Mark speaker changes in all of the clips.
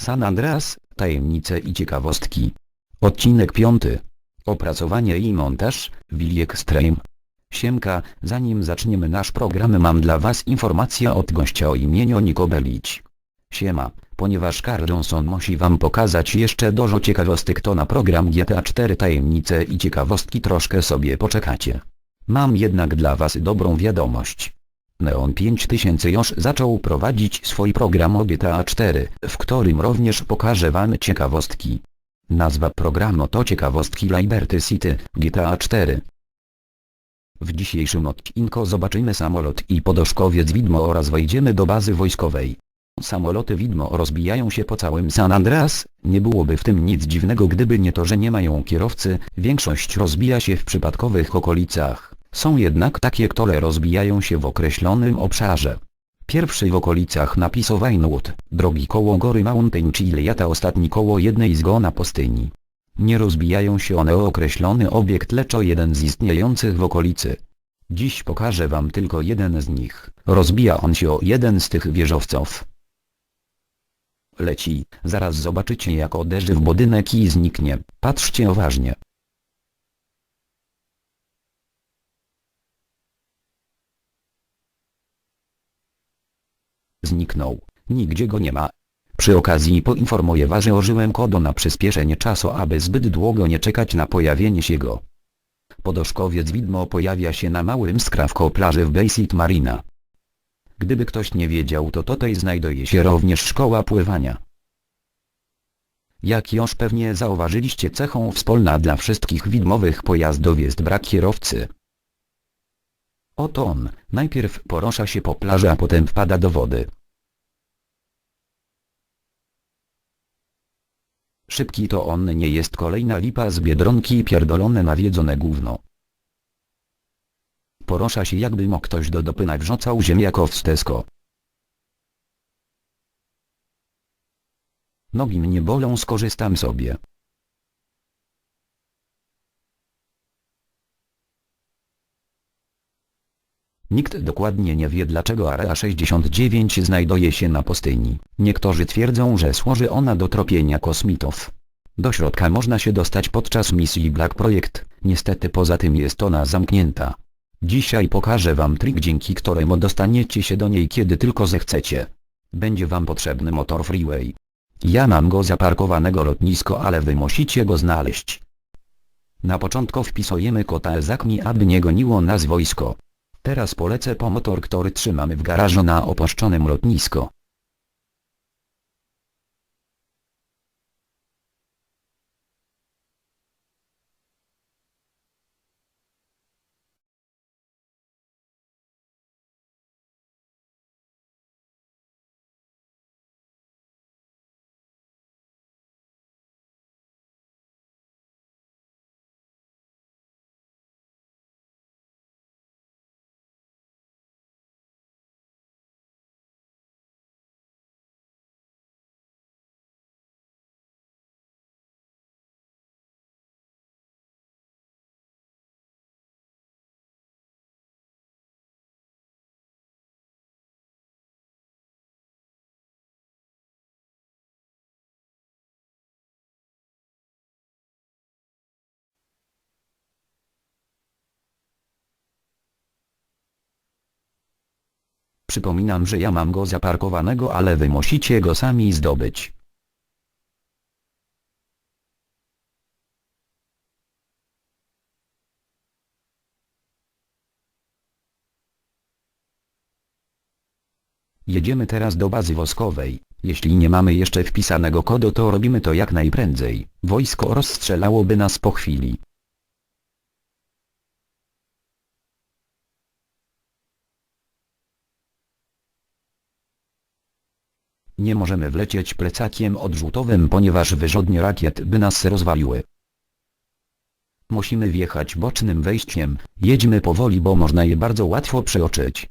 Speaker 1: San Andreas, tajemnice i ciekawostki. Odcinek 5. Opracowanie i montaż, Willi Extreme. Siemka, zanim zaczniemy nasz program mam dla was informację od gościa o imieniu Niko Belić. Siema, ponieważ Carl Johnson musi wam pokazać jeszcze dużo ciekawostek to na program GTA 4 tajemnice i ciekawostki troszkę sobie poczekacie. Mam jednak dla was dobrą wiadomość. Neon 5000 już zaczął prowadzić swój program o GTA 4, w którym również pokażę wam ciekawostki. Nazwa programu to Ciekawostki Liberty City, GTA 4. W dzisiejszym odcinku zobaczymy samolot i podoszkowiec widmo oraz wejdziemy do bazy wojskowej. Samoloty widmo rozbijają się po całym San Andreas, nie byłoby w tym nic dziwnego gdyby nie to, że nie mają kierowcy, większość rozbija się w przypadkowych okolicach, są jednak takie, które rozbijają się w określonym obszarze. Pierwszy w okolicach napisał Vinewood, drogi koło gory Mountain Chiliad a ostatni koło jednej z go na pustyni. Nie rozbijają się one o określony obiekt lecz o jeden z istniejących w okolicy. Dziś pokażę wam tylko jeden z nich, rozbija on się o jeden z tych wieżowców. Leci, zaraz zobaczycie jak uderzy w budynek i zniknie, patrzcie uważnie. Zniknął, nigdzie go nie ma. Przy okazji poinformuję was, że użyłem kodu na przyspieszenie czasu, aby zbyt długo nie czekać na pojawienie się go. Podoszkowiec widmo pojawia się na małym skrawku plaży w City Marina. Gdyby ktoś nie wiedział to tutaj znajduje się również szkoła pływania. Jak już pewnie zauważyliście cechą wspólna dla wszystkich widmowych pojazdów jest brak kierowcy. Oto on, najpierw porusza się po plaży a potem wpada do wody. Szybki to on nie jest kolejna lipa z Biedronki i pierdolone nawiedzone gówno. Porusza się jakby mu ktoś do dopy nawrzucał ziemniako w stesko. Nogi mnie bolą skorzystam sobie. Nikt dokładnie nie wie dlaczego Area 69 znajduje się na pustyni. Niektórzy twierdzą, że służy ona do tropienia kosmitów. Do środka można się dostać podczas misji Black Project, niestety poza tym jest ona zamknięta. Dzisiaj pokażę wam trik dzięki któremu dostaniecie się do niej kiedy tylko zechcecie. Będzie wam potrzebny motor freeway. Ja mam go zaparkowanego lotnisko ale wy musicie go znaleźć. Na początku wpisujemy kota Ezakmi aby nie goniło nas wojsko. Teraz polecę po motor, który trzymamy w garażu na opuszczonym lotnisko. Przypominam, że ja mam go zaparkowanego, ale wy musicie go sami zdobyć. Jedziemy teraz do bazy woskowej. Jeśli nie mamy jeszcze wpisanego kodu to robimy to jak najprędzej. Wojsko rozstrzelałoby nas po chwili. Nie możemy wlecieć plecakiem odrzutowym ponieważ wyrzodnie rakiet by nas rozwaliły. Musimy wjechać bocznym wejściem, jedźmy powoli bo można je bardzo łatwo przeoczyć.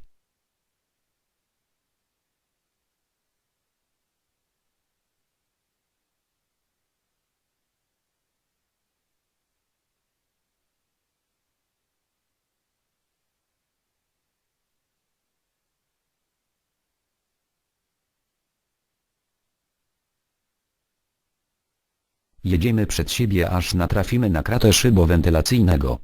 Speaker 1: Jedziemy przed siebie aż natrafimy na kratę szybowentylacyjnego.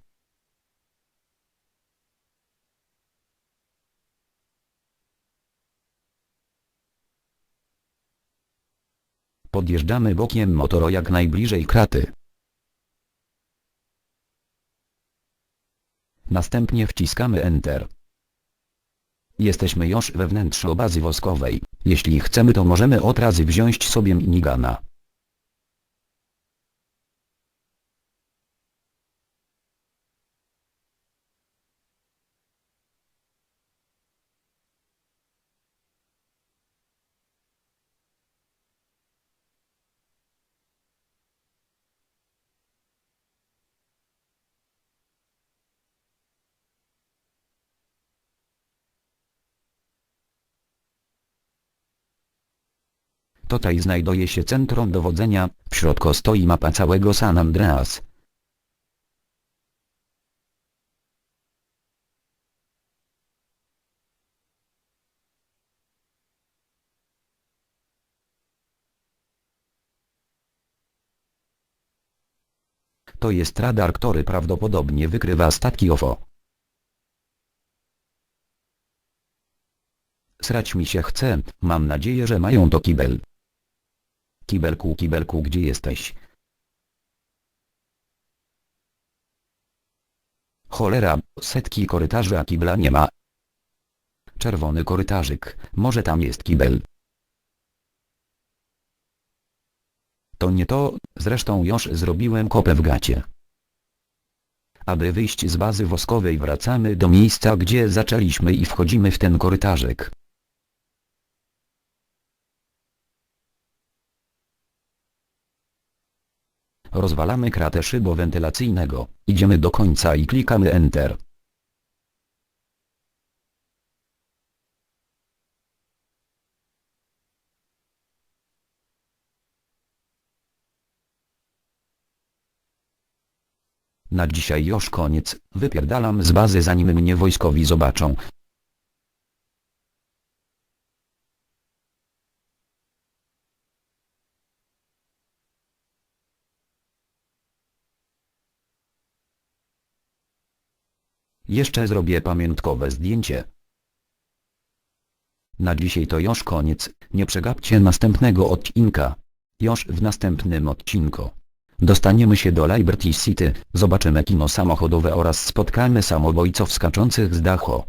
Speaker 1: Podjeżdżamy bokiem motoru jak najbliżej kraty. Następnie wciskamy Enter. Jesteśmy już we wnętrzu bazy woskowej. Jeśli chcemy to możemy od razy wziąć sobie minigana. Tutaj znajduje się centrum dowodzenia, w środku stoi mapa całego San Andreas. To jest radar, który prawdopodobnie wykrywa statki OFO. Srać mi się chce, mam nadzieję, że mają to kibel. Kibelku, kibelku, gdzie jesteś? Cholera, setki korytarzy, a kibla nie ma. Czerwony korytarzyk, może tam jest kibel. To nie to, zresztą już zrobiłem kopę w gacie. Aby wyjść z bazy woskowej wracamy do miejsca gdzie zaczęliśmy i wchodzimy w ten korytarzyk. Rozwalamy kratę szybowentylacyjnego, idziemy do końca i klikamy Enter. Na dzisiaj już koniec, wypierdalam z bazy zanim mnie wojskowi zobaczą. Jeszcze zrobię pamiątkowe zdjęcie. Na dzisiaj to już koniec, nie przegapcie następnego odcinka. Już w następnym odcinku. Dostaniemy się do Liberty City, zobaczymy kino samochodowe oraz spotkamy samobójców skaczących z dachu.